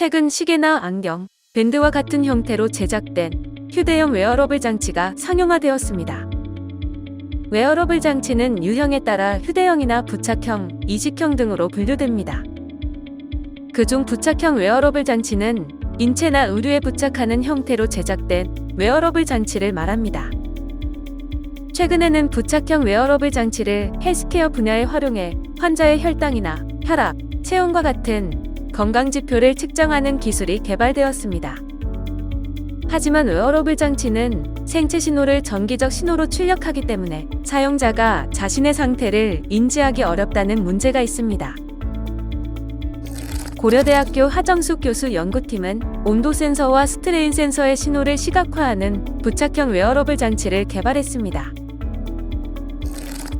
최근 시계나 안경, 밴드와 같은 형태로 제작된 휴대용 웨어러블 장치가 상용화되었습니다. 웨어러블 장치는 유형에 따라 휴대형이나 부착형, 이식형 등으로 분류됩니다. 그중 부착형 웨어러블 장치는 인체나 의류에 부착하는 형태로 제작된 웨어러블 장치를 말합니다. 최근에는 부착형 웨어러블 장치를 헬스케어 분야에 활용해 환자의 혈당이나 혈압, 체온과 같은 건강 지표를 측정하는 기술이 개발되었습니다. 하지만 웨어러블 장치는 생체 신호를 전기적 신호로 출력하기 때문에 사용자가 자신의 상태를 인지하기 어렵다는 문제가 있습니다. 고려대학교 하정숙 교수 연구팀은 온도 센서와 스트레인 센서의 신호를 시각화하는 부착형 웨어러블 장치를 개발했습니다.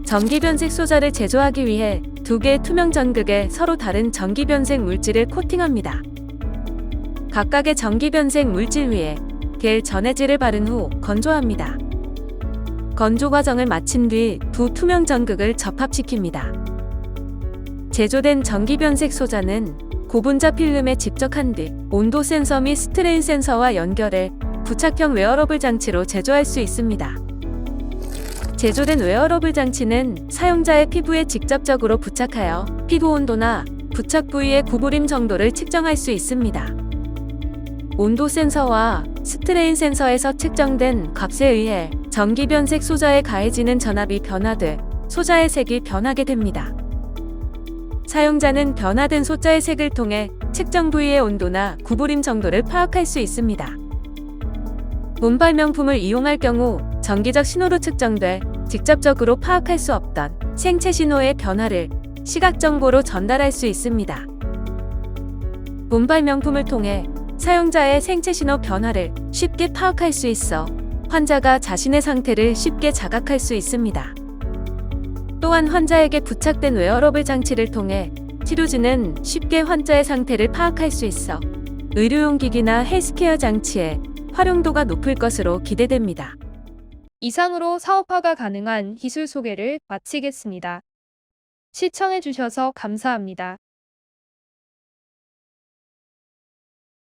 전기 변색 소자를 제조하기 위해 두 개의 투명 전극에 서로 다른 전기 변색 물질을 코팅합니다. 각각의 전기 변색 물질 위에 겔 전해질을 바른 후 건조합니다. 건조 과정을 마친 뒤 두 투명 전극을 접합시킵니다. 제조된 전기 변색 소자는 고분자 필름에 집적한 뒤 온도 센서 및 스트레인 센서와 연결해 부착형 웨어러블 장치로 제조할 수 있습니다. 제조된 웨어러블 장치는 사용자의 피부에 직접적으로 부착하여 피부 온도나 부착 부위의 구부림 정도를 측정할 수 있습니다. 온도 센서와 스트레인 센서에서 측정된 값에 의해 전기 변색 소자에 가해지는 전압이 변화돼 소자의 색이 변하게 됩니다. 사용자는 변화된 소자의 색을 통해 측정 부위의 온도나 구부림 정도를 파악할 수 있습니다. 본발 명품을 이용할 경우 전기적 신호로 측정돼 직접적으로 파악할 수 없던 생체 신호의 변화를 시각 정보로 전달할 수 있습니다. 본발 명품을 통해 사용자의 생체 신호 변화를 쉽게 파악할 수 있어 환자가 자신의 상태를 쉽게 자각할 수 있습니다. 또한 환자에게 부착된 웨어러블 장치를 통해 치료진은 쉽게 환자의 상태를 파악할 수 있어 의료용 기기나 헬스케어 장치의 활용도가 높을 것으로 기대됩니다. 이상으로 사업화가 가능한 기술 소개를 마치겠습니다. 시청해주셔서 감사합니다.